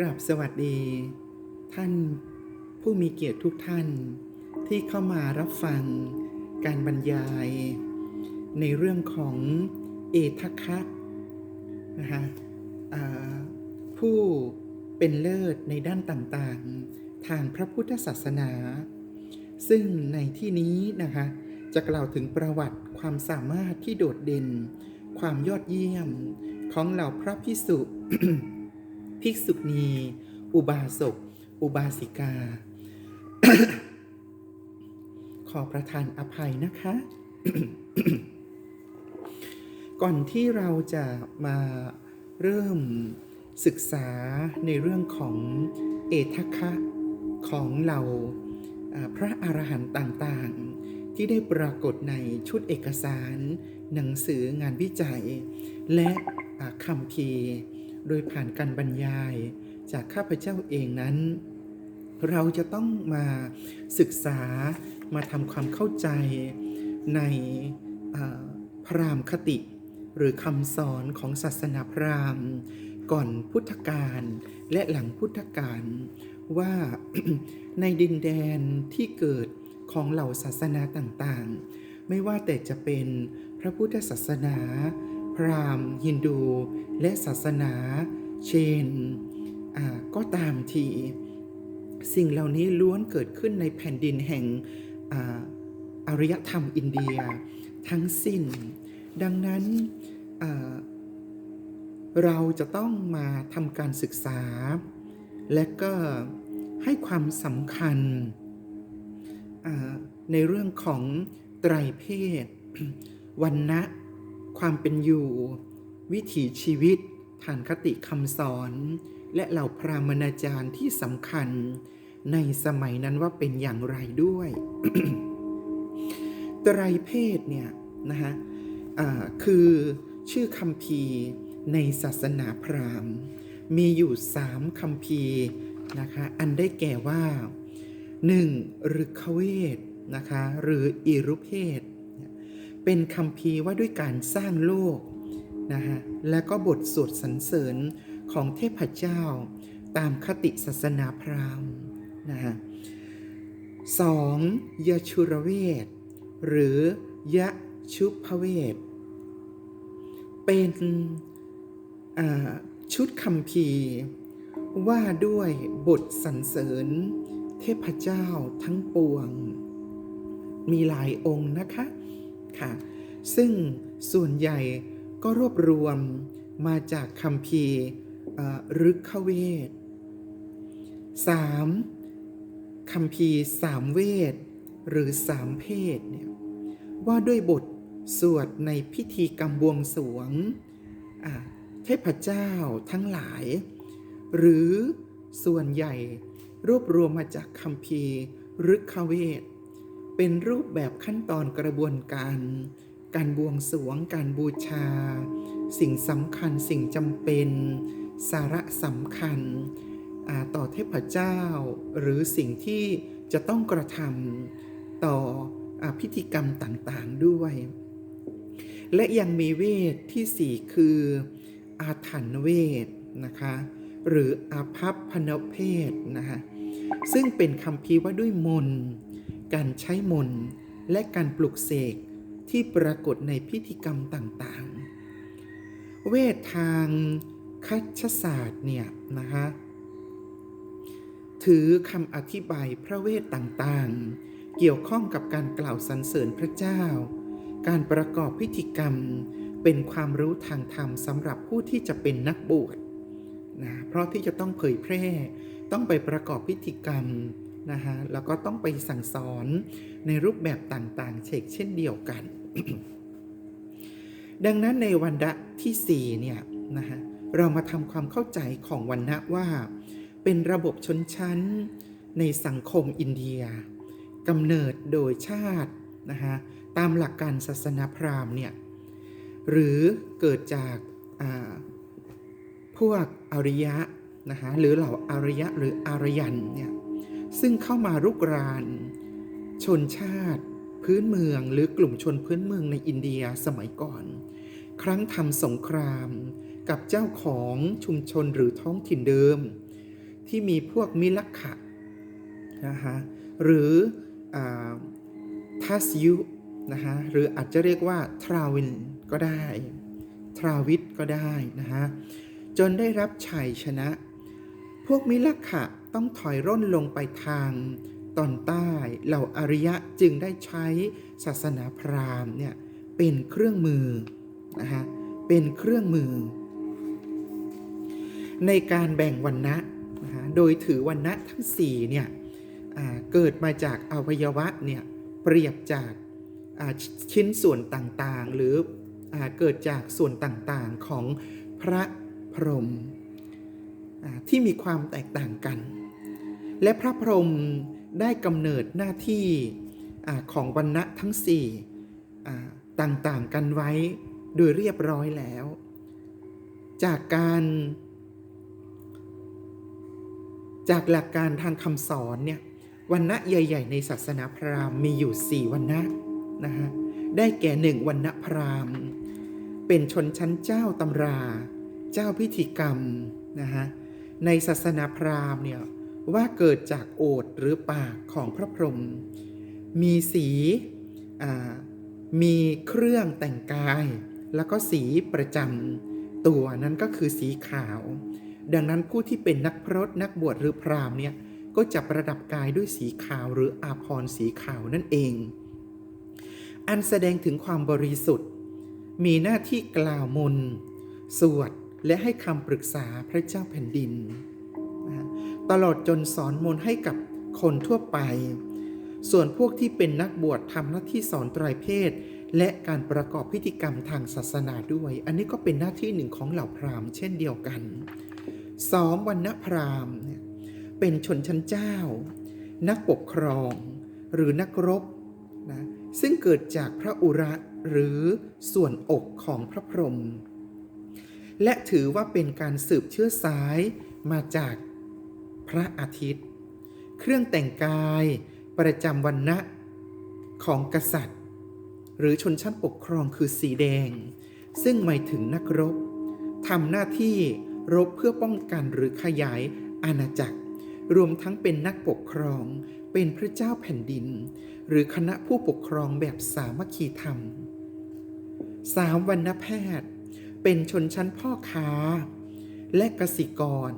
กราบสวัสดี ท่านผู้มีเกียรติทุกท่านที่เข้ามารับฟังการบรรยาย ในเรื่องของเอทัคะนะคะผู้เป็นเลิศในด้านต่างๆ ทางพระพุทธศาสนา ซึ่งในที่นี้นะคะจะกล่าวถึงประวัติความสามารถที่โดดเด่น ความยอดเยี่ยมของเหล่าพระพิสุ ภิกษุณี อุบาสก อุบาสิกา ขอประทานอภัยนะคะ ก่อนที่เราจะมาเริ่มศึกษาในเรื่องของเอทัคะของเราพระอรหันต์ต่างๆ ที่ได้ปรากฏในชุดเอกสาร หนังสืองานวิจัย และคำพี โดยผ่านการบรรยายจากข้าพเจ้าเองนั้น เราจะต้องมาศึกษามาทำความเข้าใจในอ่าพรามคติ หรือคำสอนของศาสนาพราหมณ์ ก่อนพุทธกาลและหลังพุทธกาลว่าในดินแดนที่เกิดของเหล่าศาสนาต่างๆ ไม่ว่าแต่จะเป็นพระพุทธศาสนา พราหมณ์ ฮินดู และศาสนา เชนอ่าก็ตามที สิ่งเหล่านี้ล้วนเกิดขึ้นในแผ่นดินแห่งอาอารยธรรมอินเดีย ทั้งสิ้น ดังนั้นเราจะต้องมาทำการศึกษา และก็ให้ความสำคัญในเรื่องของไตรเพศวันนะ ความเป็นอยู่ วิถีชีวิตฐานคติคำสอน และเหล่าพรามณาจารย์ที่สำคัญ ในสมัยนั้นว่าเป็นอย่างไรด้วยไตรเพศเนี่ยนะฮะอ่าคือชื่อคำพีในศาสนาพราหมณ์ มีอยู่สามคำพีนะคะ อันได้แก่ว่า 1. ฤกขเวทนะคะ หรืออิรุเพศ เป็นคำพีว่าด้วยการสร้างโลกนะฮะและก็บทสวดสรรเสริญของเทพเจ้า ตามคติศาสนาพราหมณ์นะฮะสองยชุรเวท หรือยะชุพเวท เป็นชุดคำพีว่าด้วยบทสรรเสริญ เทพเจ้าทั้งปวง มีหลายองค์นะคะ ค่ะ ซึ่งส่วนใหญ่ก็รวบรวมมาจากคำพีร์เอ่อฤกขเวท 3. คำพีสามเวท หรือสามเพศเนี่ยว่าด้วยบทสวดในพิธีกรรมบวงสรวงเทพเจ้าทั้งหลาย หรือส่วนใหญ่รวบรวมมาจากคำพีร์ฤกขเวท เป็นรูปแบบขั้นตอนกระบวนการ การบวงสรวง การบูชา สิ่งสำคัญสิ่งจำเป็น สาระสำคัญ ต่อเทพเจ้า หรือสิ่งที่จะต้องกระทำต่ออพิธีกรรมต่างๆด้วย และยังมีเวทที่สี่คือ อาถรรพ์เวทนะคะหรืออาภัพพนเพศนะคะซึ่งเป็นคำพีว่าด้วยมนต์ การใช้มนต์และการปลุกเสกที่ปรากฏในพิธีกรรมต่างๆ เวททางคัชศาสตร์เนี่ยนะคะถือคำอธิบายพระเวทต่างๆ เกี่ยวข้องกับการกล่าวสรรเสริญพระเจ้า การประกอบพิธีกรรมเป็นความรู้ทางธรรมสำหรับผู้ที่จะเป็นนักบวชนะเพราะที่จะต้องเผยแพร่ต้องไปประกอบพิธีกรรม นะฮะแล้วก็ต้องไปสั่งสอนในรูปแบบต่างๆ เชกเช่นเดียวกัน ดังนั้นในวันดะที่4เนี่ยนะฮะเรามาทำความเข้าใจของวันนะว่า เป็นระบบชนชั้นในสังคมอินเดียกำเนิดโดยชาตินะฮะตามหลักการศาสนาพราหมณ์เนี่ยหรือเกิดจากาพวกอริยะนะคะหรือเหล่าอารยะหรืออารยันเนี่ย ซึ่งเข้ามารุกราน ชนชาติ พื้นเมืองหรือกลุ่มชนพื้นเมืองในอินเดียสมัยก่อน ครั้งทำสงครามกับเจ้าของชุมชนหรือท้องถิ่นเดิม ที่มีพวกมิลักขะนะฮะหรืออทัสยุนะฮะหรืออาจจะเรียกว่าทราวินก็ได้ทราวิทก็ได้นะฮะจนได้รับชัยชนะ พวกมิลักขะ ต้องถอยร่นลงไปทางตอนใต้เหล่าอริยะจึงได้ใช้ศาสนาพราหมณ์เนี่ยเป็นเครื่องมือนะฮะเป็นเครื่องมือ ในการแบ่งวันนะนะฮะโดยถือวันนะทั้ง4เนี่ยเกิดมาจากอวัยวะเนี่ยเปรียบจากาชิ้นส่วนต่างๆ หรืออเกิดจากส่วนต่างๆของพระพรหมที่มีความแตกต่างกัน และพระพรหมได้กำเนิดหน้าที่ของวันนะทั้งสี่ต่างๆกันไว้โดยเรียบร้อยแล้ว จากการจากหลักการทางคำสอนเนี่ยวันณะใหญ่ ๆ ในศาสนาพราหมณ์มีอยู่ 4 วันณะนะฮะได้แก่หนึ่งวันณะพราหมณ์ เป็นชนชั้นเจ้าตำรา เจ้าพิธีกรรมนะฮะในศาสนาพราหมณ์เนี่ย ว่าเกิดจากโอษฐ์หรือปากของพระพรหมมีสีมีเครื่องแต่งกาย แล้วก็สีประจำตัวนั้นก็คือสีขาว ดังนั้นผู้ที่เป็นนักพรตนักบวชหรือพราหมณ์เนี่ยก็จะประดับกายด้วยสีขาวหรืออาภรณ์สีขาวนั่นเอง อันแสดงถึงความบริสุทธิ์ มีหน้าที่กล่าวมนสวดและให้คำปรึกษาพระเจ้าแผ่นดิน ตลอดจนสอนมนต์ให้กับคนทั่วไป ส่วนพวกที่เป็นนักบวชทำหน้าที่สอนไตรเพศ และการประกอบพิธีกรรมทางศาสนาด้วย อันนี้ก็เป็นหน้าที่หนึ่งของเหล่าพราหมณ์เช่นเดียวกันสองวันณพราหมณ์เนี่ยเป็นชนชั้นเจ้า นักปกครอง หรือนักรบนะซึ่งเกิดจากพระอุระหรือส่วนอกของพระพรหมและถือว่าเป็นการสืบเชื้อสายมาจาก พระอาทิตย์ เครื่องแต่งกายประจำวันณะของกษัตริย์ หรือชนชั้นปกครองคือสีแดง ซึ่งหมายถึงนักรบทำหน้าที่รบเพื่อป้องกันหรือขยายอาณาจักร รวมทั้งเป็นนักปกครองเป็นพระเจ้าแผ่นดิน หรือคณะผู้ปกครองแบบสามัคคีธรรมสามวรรณแพทย์ เป็นชนชั้นพ่อค้า และกสิกร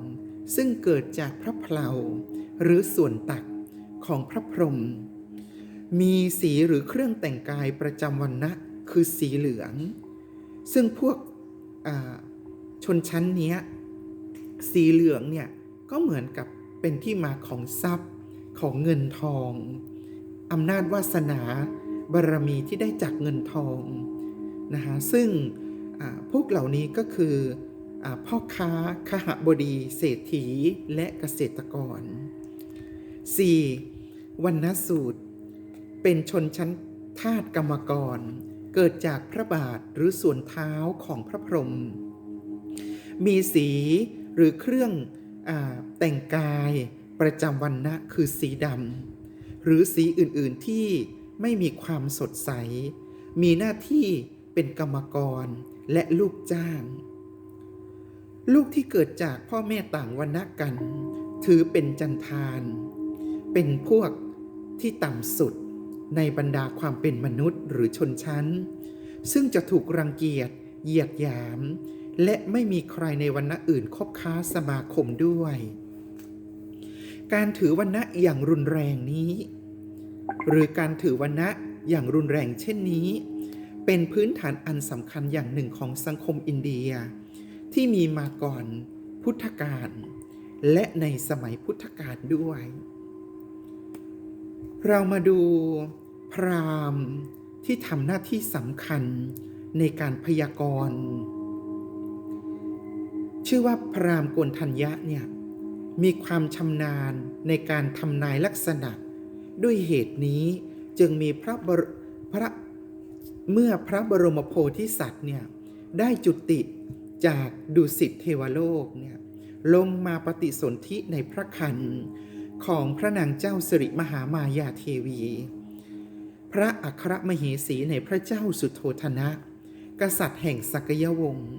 ซึ่งเกิดจากพระเพลาหรือส่วนตักของพระพรหมมีสีหรือเครื่องแต่งกายประจำวันนะคือสีเหลือง ซึ่งพวกชนชั้นนี้สีเหลืองเนี่ยก็เหมือนกับเป็นที่มาของทรัพย์ของเงินทองอำนาจวาสนาบารมีที่ได้จากเงินทองนะคะซึ่งพวกเหล่านี้ก็คือ พ่อค้าขหบดี เศรษฐีและเกษตรกร 4. วันนสูตร เป็นชนชั้นทาสกรรมกร เกิดจากพระบาทหรือส่วนเท้าของพระพรหมมีสีหรือเครื่องอแต่งกายประจำวันนะคือสีดำหรือสีอื่นๆที่ไม่มีความสดใส มีหน้าที่เป็นกรรมกรและลูกจ้าง ลูกที่เกิดจากพ่อแม่ต่างวันนะกัน ถือเป็นจันทาน เป็นพวกที่ต่ำสุดในบรรดาความเป็นมนุษย์หรือชนชั้น ซึ่งจะถูกรังเกียจเหยียดหยาม และไม่มีใครในวันณะอื่นคบค้าสมาคมด้วย การถือวันณะอย่างรุนแรงนี้ หรือการถือวันณะอย่างรุนแรงเช่นนี้ เป็นพื้นฐานอันสำคัญอย่างหนึ่งของสังคมอินเดีย ที่มีมาก่อนพุทธกาลและในสมัยพุทธกาลด้วย เรามาดูพราหมณ์ที่ทำหน้าที่สำคัญในการพยากรณ์ ชื่อว่าพราหมณ์โกนทัญญะเนี่ยมีความชำนาญในการทำนายลักษณะ ด้วยเหตุนี้จึงมีพระบรพระเมื่อพระบรมโพธิสัตว์เนี่ยได้จุติ จากดุสิตเทวโลกเนี่ยลงมาปฏิสนธิในพระคันของพระนางเจ้าสิริมหามายาเทวี พระอัครมเหสีในพระเจ้าสุโธธนะ กษัตริย์แห่งสักยวงศ์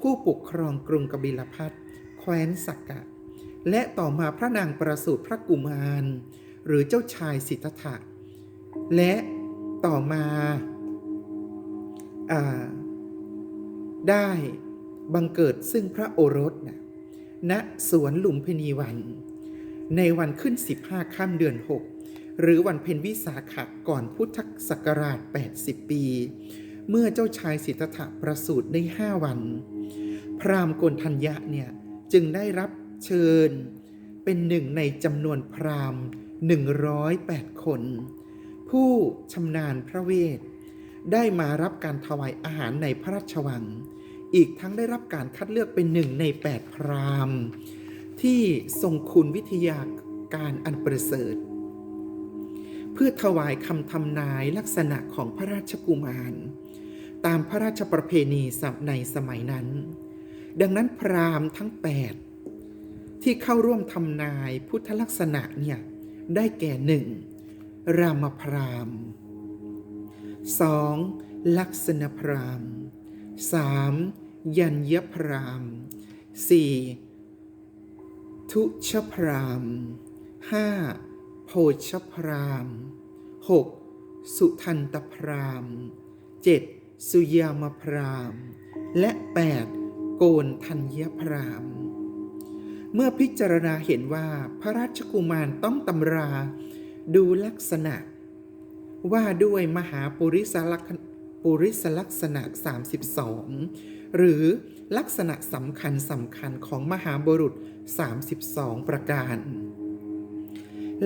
ผู้ปกครองกรุงกบิลพัทแคว้นสักกะ และต่อมาพระนางประสูติพระกุมาร หรือเจ้าชายสิทธัตถะ และต่อมาอาได้ บังเกิดซึ่งพระโอรสนะณสวนลุมพินีวัน ในวันขึ้น 15ค่ำเดือน 6 หรือวันเพ็ญวิสาขะก่อนพุทธศักราช 80 ปี เมื่อเจ้าชายสิทธัตถะประสูติได้5วัน พราหมณ์โกนทัญญะเนี่ยจึงได้รับเชิญเป็นหนึ่งในจำนวนพราหมณ์ 108 คน ผู้ชำนาญพระเวท ได้มารับการถวายอาหารในพระราชวัง อีกทั้งได้รับการคัดเลือกเป็นหนึ่งใน 8 พราหมณ์ ที่ทรงคุณวิทยาการอันประเสริฐ เพื่อถวายคำทำนายลักษณะของพระราชกุมาร ตามพระราชประเพณีในสมัยนั้น ดังนั้นพราหมณ์ทั้ง 8 ที่เข้าร่วมทำนายพุทธลักษณะเนี่ยได้แก่หนึ่งรามพราหมณ์ 2. ลักษณพราหมณ์ 3. ยัญญพรามณ์ 4. ทุชพรามณ์ 5. โพชพรามณ์ 6. สุทันตพราหมณ์ 7. สุยามพราม และ 8. โกนทัญญพราม เมื่อพิจารณาเห็นว่าพระราชกุมารต้องตำราดูลักษณะว่าด้วยมหาปุริสลักษณ ปุริสลักษณะ 32 หรือลักษณะสำคัญสำคัญของมหาบุรุษ 32 ประการ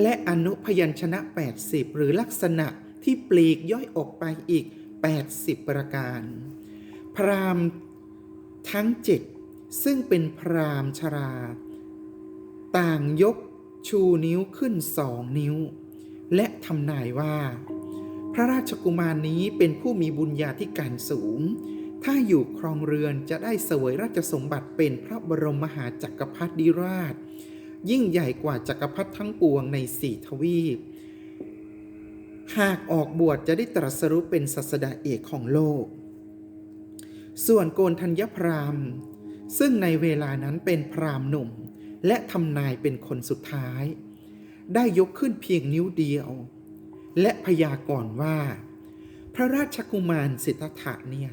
และอนุพยัญชนะ 80 หรือลักษณะที่ปลีกย่อยออกไปอีก 80 ประการ พรามทั้ง7ซึ่งเป็นพรามชรา ต่างยกชูนิ้วขึ้นสองนิ้ว และทำนายว่า ระราชกุมารนี้เป็นผู้มีบุญญาธิการสูง ถ้าอยู่ครองเรือนจะได้เสวยราชสมบัติเป็นพระบรมมหาจักรพรรดิราช ยิ่งใหญ่กว่าจักรพรรดิทั้งปวงในสี่ทวีป หากออกบวชจะได้ตรัสรู้เป็นศาสดาเอกของโลก ส่วนโกนธัญญพรามซึ่งในเวลานั้นเป็นพรามหนุ่ม และทำนายเป็นคนสุดท้าย ได้ยกขึ้นเพียงนิ้วเดียว และพยากรณ์ว่า พระราชกุมารสิทธัตถะเนี่ย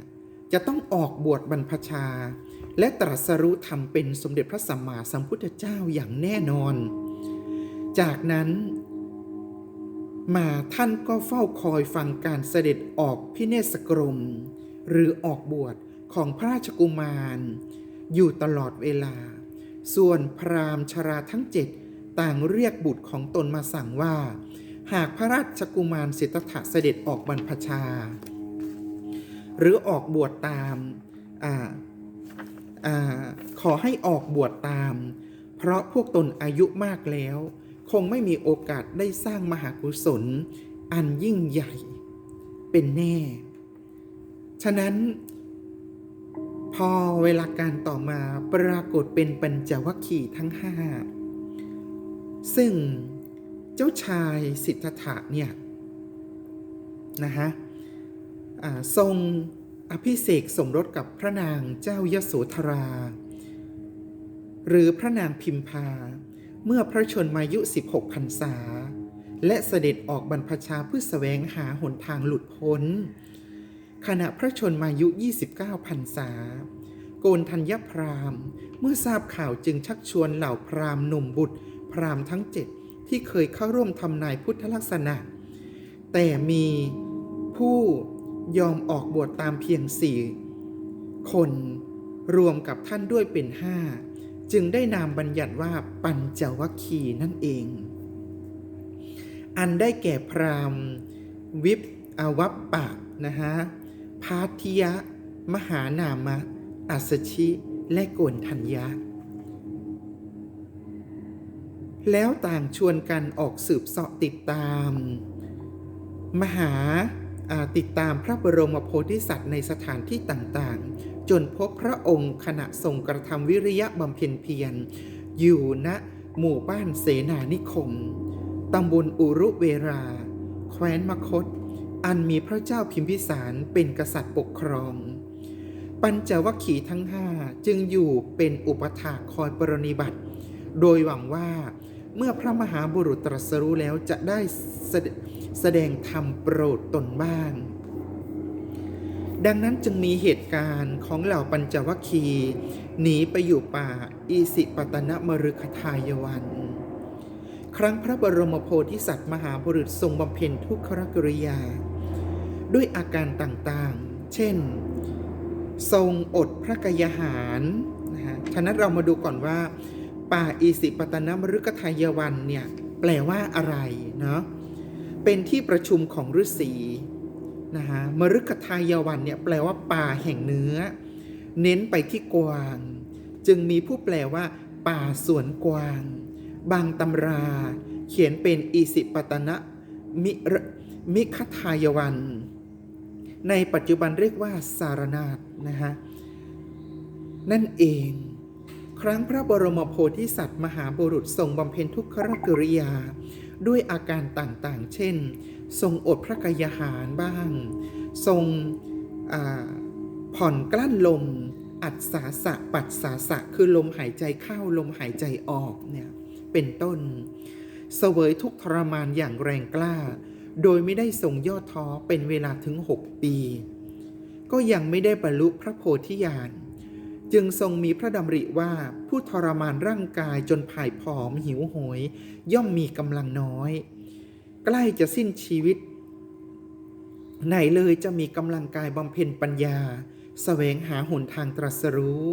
จะต้องออกบวชบรรพชา และตรัสรู้ธรรมเป็นสมเด็จพระสัมมาสัมพุทธเจ้าอย่างแน่นอน จากนั้นมาท่านก็เฝ้าคอยฟังการเสด็จออกพิเนศกรม หรือออกบวชของพระราชกุมาร อยู่ตลอดเวลา ส่วนพราหมณ์ชราทั้งเจ็ดต่างเรียกบุตรของตนมาสั่งว่า หากพระราชกุมารสิทธัตถะเสด็จออกบรรพชา หรือออกบวชตามอาอาขอให้ออกบวชตาม เพราะพวกตนอายุมากแล้ว คงไม่มีโอกาสได้สร้างมหากุศล อันยิ่งใหญ่เป็นแน่ ฉะนั้น พอเวลาการต่อมาปรากฏเป็นปัญจวัคคีย์ทั้งห้าซึ่ง เจ้าชายสิทธัตถะเนี่ยนะฮะทรงอภิเษกสมรสกับพระนางเจ้ายโสธรา หรือพระนางพิมพา เมื่อพระชนมายุ 16พรรษา และเสด็จออกบรรพชาเพื่อแสวงหาหนทางหลุดพ้น ขณะพระชนมายุ 29พรรษา โกนธัญญพรามเมื่อทราบข่าวจึงชักชวนเหล่าพรามหนุ่มบุตรพรามทั้งเจ็ด ที่เคยเข้าร่วมทำนายพุทธลักษณะ แต่มีผู้ยอมออกบวชตามเพียงสี่คนรวมกับท่านด้วยเป็นห้าจึงได้นามบัญญัติว่าปัญจวัคคีนั่นเอง อันได้แก่พราหมณ์ วิปอวัปปะนะฮะพาทิยะ มหานามะ อัสชิ และโกนทัญญะ แล้วต่างชวนกันออกสืบเสาะติดตาม มหาาติดตามพระบรมโพธิสัตว์ในสถานที่ต่างๆ จนพบพระองค์ขณะทรงกระทำวิริยะบำเพ็ญเพียร อยู่ณหมู่บ้านเสนานิคม ตำบลอุรุเวรา แคว้นมคต อันมีพระเจ้าพิมพิสารเป็นกษัตริย์ปกครอง ปัญจวัคคีย์ทั้งห้าจึงอยู่เป็นอุปถาคอยปรนิบัติ โดยหวังว่า เมื่อพระมหาบุรุษตรัสรู้แล้วจะได้แสดแสดงธรรมโปรดตนบ้าง ดังนั้นจึงมีเหตุการณ์ของเหล่าปัญจวัคคีย์หนีไปอยู่ป่าอีสิปตนมฤคทายวัน ครั้งพระบรมโพธิสัตว์มหาบุรุษทรงบำเพ็ญทุกขกริยา ด้วยอาการต่างๆ เช่น ทรงอดพระกยาหารนะฮะฉะนั้นเรามาดูก่อนว่า ป่าอีสิปตนมฤคทายวันเนี่ยแปลว่าอะไรเนาะเป็นที่ประชุมของฤาษีนะฮะมฤคทายวันเนี่ยแปลว่าป่าแห่งเนื้อ เน้นไปที่กวาง จึงมีผู้แปลว่า ป่าสวนกวาง บางตำรา เขียนเป็นอีสิปตนะมิรมิคทายวัน ในปัจจุบันเรียกว่าสารนาฏนะฮะนั่นเอง ครั้งพระบรมโพธิสัตว์ มหาบุรุษทรงบำเพ็ญทุกขรกริยา ด้วยอาการต่างๆ เช่น ทรงอดพระกายหารบ้าง ทรงผ่อนกลั้นลม อัดสาสะปัดสาสะคือลมหายใจเข้าลมหายใจออกเนี่ยเป็นต้น เสวยทุกทรมานอย่างแรงกล้า โดยไม่ได้ทรงย่อท้อเป็นเวลาถึง 6 ปี ก็ยังไม่ได้บรรลุพระโพธิญาณ จึงทรงมีพระดำริว่าผู้ทรมานร่างกายจนผ่ายผอมหิวโหย ย่อมมีกำลังน้อย ใกล้จะสิ้นชีวิต ไหนเลยจะมีกำลังกายบำเพ็ญปัญญาแสวงหาหนทางตรัสรู้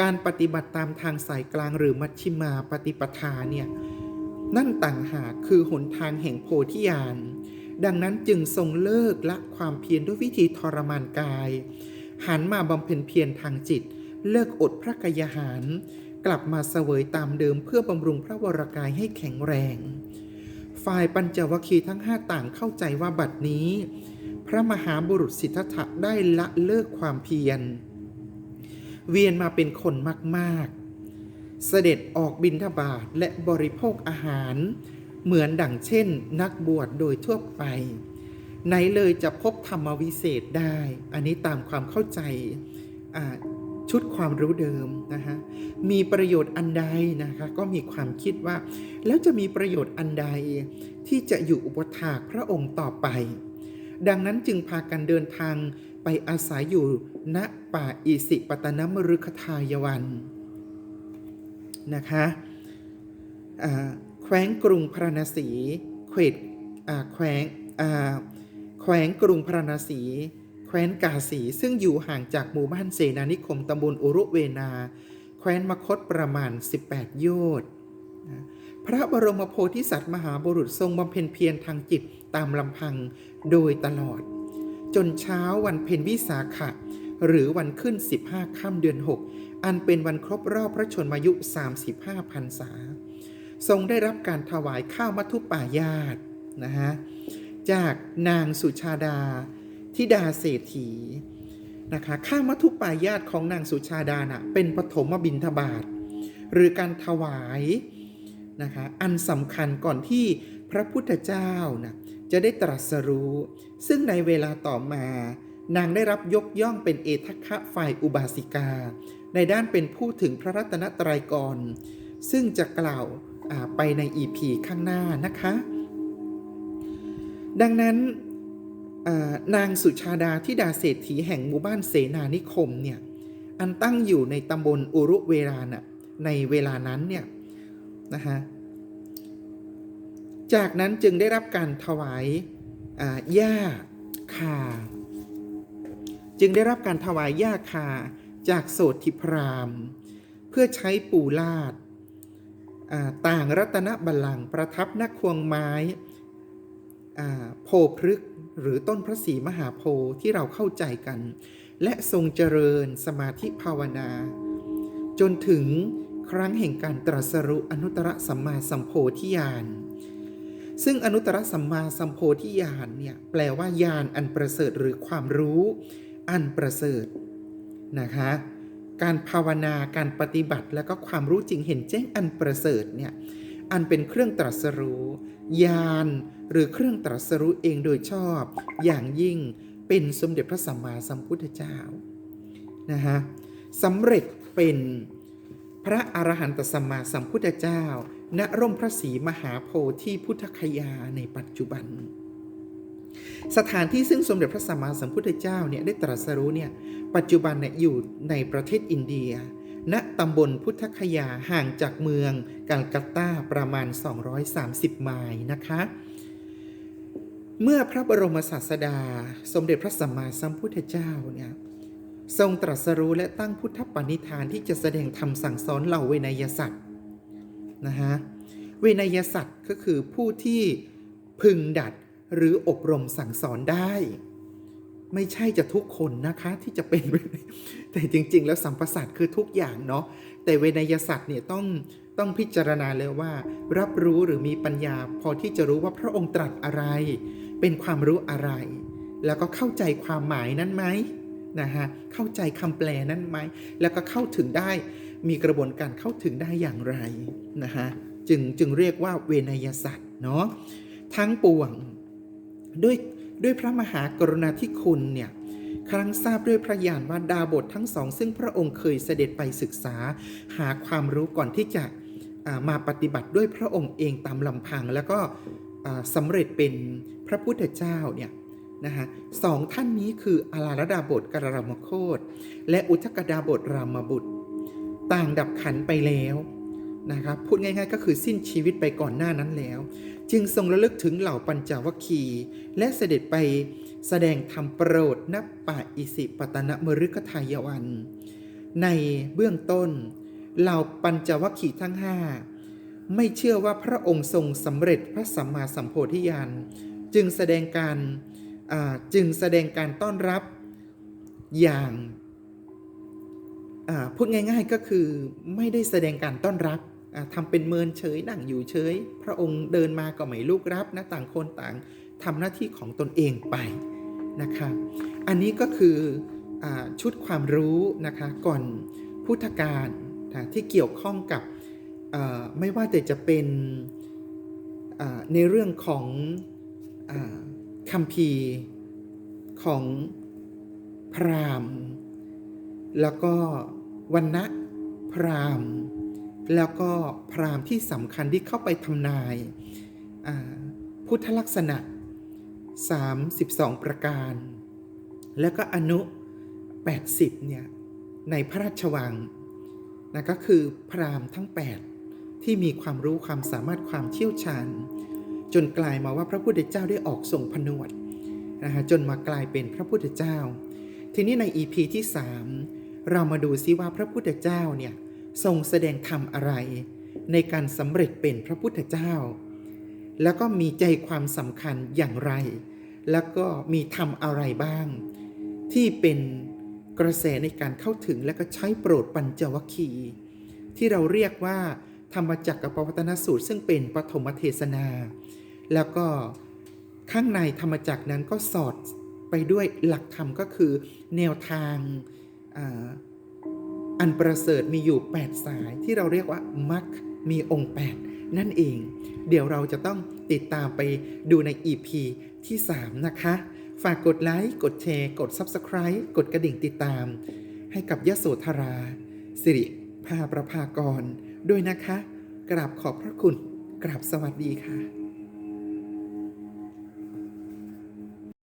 การปฏิบัติตามทางสายกลางหรือมัชชิมาปฏิปทาเนี่ยนั่นต่างหากคือหนทางแห่งโพธิญาณดังนั้นจึงทรงเลิกละความเพียรด้วยวิธีทรมานกาย หันมาบำเพ็ญเพียรทางจิต เลิกอดพระกายหาร กลับมาเสวยตามเดิมเพื่อบำรุงพระวรกายให้แข็งแรง ฝ่ายปัญจวคีทั้งห้าต่างเข้าใจว่าบัดนี้ พระมหาบุรุษสิทธัตถะได้ละเลิกความเพียร เวียนมาเป็นคนมากๆ เสด็จออกบิณฑบาตและบริโภคอาหาร เหมือนดังเช่น นักบวชโดยทั่วไปไหนเลยจะพบธรรมวิเศษได้ อันนี้ตามความเข้าใจอ่า ชุดความรู้เดิมนะคะมีประโยชน์อันใดนะคะก็มีความคิดว่า แล้วจะมีประโยชน์อันใดที่จะอยู่อุปถากพระองค์ต่อไป ดังนั้นจึงพากันเดินทางไปอาศัยอยู่ณป่าอิสิปตนมฤคทายวันนะคะแขวงกรุงพระนศีเขตแขวงแขวงกรุงพระนศี ว้นกาสีซึ่งอยู่ห่างจากหมู่บ้านเสนานิคมตำบลอุรุเวนา แคว้นมคตประมาณ 18 โยชน์นะพระบรมโพธิสัตว์มหาบุรุษทรงบำเพ็ญเพียรทางจิตตามลำพังโดยตลอด จนเช้าวันเพ็ญวิสาขะ หรือวันขึ้น 15ค่ำเดือน 6 อันเป็นวันครบรอบพระชนมายุ 35พรรษา ทรงได้รับการถวายข้าวมัทุปายาตนะฮะจากนางสุชาดา ทิดาเศรษฐีนะคะข้ามัทุปายาตของนางสุชาดานะ่ะเป็นปฐมบิณฑบาตหรือการถวายนะคะอันสำคัญก่อนที่พระพุทธเจ้านะจะได้ตรัสรู้ ซึ่งในเวลาต่อมา นางได้รับยกย่องเป็นเอทัคะฝ่ายอุบาสิกา ในด้านเป็นผู้ถึงพระรัตนตรัยกรซึ่งจะกล่าวไปในอีพีข้างหน้านะคะ ดังนั้น นางสุชาดาทิดาเศรษฐีแห่งหมู่บ้านเสนานิคมเนี่ยอันตั้งอยู่ในตำบลอุรุเวลานะในเวลานั้นเนี่ยนะคะจากนั้นจึงได้รับการถวายอ่าหญ้าคา จึงได้รับการถวายหญ้าคาจากโสธิพราม เพื่อใช้ปูลาดต่างรัตนบัลลังก์ประทับนักควงไม้โพพฤกษ หรือต้นพระศรีมหาโพธิ์ที่เราเข้าใจกัน และทรงเจริญสมาธิภาวนา จนถึงครั้งแห่งการตรัสรู้อนุตตรสัมมาสัมโพธิญาณซึ่งอนุตตรสัมมาสัมโพธิญาณเนี่ยแปลว่าญาณอันประเสริฐหรือความรู้ อันประเสริฐนะคะการภาวนาการปฏิบัติแล้วก็ความรู้จริงเห็นแจ้งอันประเสริฐเนี่ย อันเป็นเครื่องตรัสรู้ญาณหรือเครื่องตรัสรู้เองโดยชอบ อย่างยิ่งเป็นสมเด็จพระสัมมาสัมพุทธเจ้านะฮะสำเร็จเป็นพระอรหันตสัมมาสัมพุทธเจ้า ณร่มพระศรีมหาโพธิพุทธคยาในปัจจุบัน สถานที่ซึ่งสมเด็จพระสัมมาสัมพุทธเจ้าเนี่ยได้ตรัสรู้เนี่ยปัจจุบันเนี่ยอยู่ในประเทศอินเดีย ณตำบลพุทธคยาห่างจากเมืองกัลกัตตาประมาณ 230 ไมล์นะคะ เมื่อพระบรมศาสดา สมเด็จพระสัมมาสัมพุทธเจ้าเนี่ยทรงตรัสรู้และตั้งพุทธปณิธานที่จะแสดงธรรมสั่งสอนเหล่าเวนยสัตว์นะฮะเวนยสัตว์ก็คือผู้ที่พึงดัดหรืออบรมสั่งสอนได้ ไม่ใช่จะทุกคนนะคะที่จะเป็น แต่จริง ๆ แล้วสัมปสัตว์คือทุกอย่างเนาะแต่เวนยสัตว์เนี่ยต้องต้องพิจารณาเลยว่า รับรู้หรือมีปัญญา พอที่จะรู้ว่าพระองค์ตรัสอะไร เป็นความรู้อะไร แล้วก็เข้าใจความหมายนั้นไหมนะฮะเข้าใจคำแปลนั้นไหมแล้วก็เข้าถึงได้มีกระบวนการเข้าถึงได้อย่างไรนะฮะจึงจึงเรียกว่าเวนยสัตว์เนาะทั้งปวงด้วย ด้วยพระมหากรุณาธิคุณเนี่ยครั้งทราบด้วยพระญาณว่าดาบททั้งสอง ซึ่งพระองค์เคยเสด็จไปศึกษา หาความรู้ก่อนที่จะมาปฏิบัติด้วยพระองค์เองตามลำพัง แล้วก็อ่าสำเร็จเป็นพระพุทธเจ้าเนี่ยนะฮะสองท่านนี้คืออาลาดาบทกรามโคตและอุทกดาบทรามบุตร ต่างดับขันไปแล้วนะครับพูดง่ายๆ ก็คือสิ้นชีวิตไปก่อนหน้านั้นแล้ว จึงทรงระลึกถึงเหล่าปัญจวัคคีย์และเสด็จไปแสดงธรรมโปรดณป่าอิสิปตนมฤคทายวัน ในเบื้องต้น เหล่าปัญจวัคคีย์ทั้งห้าไม่เชื่อว่าพระองค์ทรงสำเร็จพระสัมมาสัมโพธิญาณจึงแสดงการจึงแสดงการต้อนรับอย่างพูดง่ายๆก็คือไม่ได้แสดงการต้อนรับ อ่าทำเป็นเมินเฉยนั่งอยู่เฉย พระองค์เดินมาก็ไม่ลูกรับนะต่างคนต่างทำหน้าที่ของตนเองไปนะคะอันนี้ก็คืออชุดความรู้นะคะก่อนพุทธกาลนะที่เกี่ยวข้องกับไม่ว่าแต่จะเป็นในเรื่องของอคัมภีร์ของพราหมณ์ แล้วก็วันณะพราหมณ์ แล้วก็พราหมณ์ที่สำคัญที่เข้าไปทำนายพุทธลักษณะ 32 ประการ แล้วก็อนุ 80 เนี่ย ในพระราชวังนะก็คือพราหมณ์ทั้ง 8 ที่มีความรู้ความสามารถความเชี่ยวชาญ จนกลายมาว่าพระพุทธเจ้าได้ออกทรงผนวดนะฮะจนมากลายเป็นพระพุทธเจ้า ทีนี้ใน EP ที่ 3 เรามาดูซิว่าพระพุทธเจ้าเนี่ย ทรงแสดงธรรมอะไร ในการสำเร็จเป็นพระพุทธเจ้า แล้วก็มีใจความสำคัญอย่างไร แล้วก็มีธรรมอะไรบ้าง ที่เป็นกระแสในการเข้าถึงและก็ใช้โปรดปัญจวัคคีที่เราเรียกว่า ธรรมจักรกับปวัตนสูตร ซึ่งเป็นปฐมเทศนา แล้วก็ข้างในธรรมจักรนั้นก็สอดไปด้วยหลักธรรมก็คือแนวทาง อันประเสริฐมีอยู่ 8 สายที่เราเรียกว่ามัคมีองค์ 8 นั่นเอง เดี๋ยวเราจะต้องติดตามไปดูใน EP ที่ 3 นะคะ ฝากกดไลค์ กดแชร์ กด Subscribe กดกระดิ่งติดตาม ให้กับยโสธรา สิริภาประภากร ด้วยนะคะ กราบขอบพระคุณ กราบสวัสดีค่ะ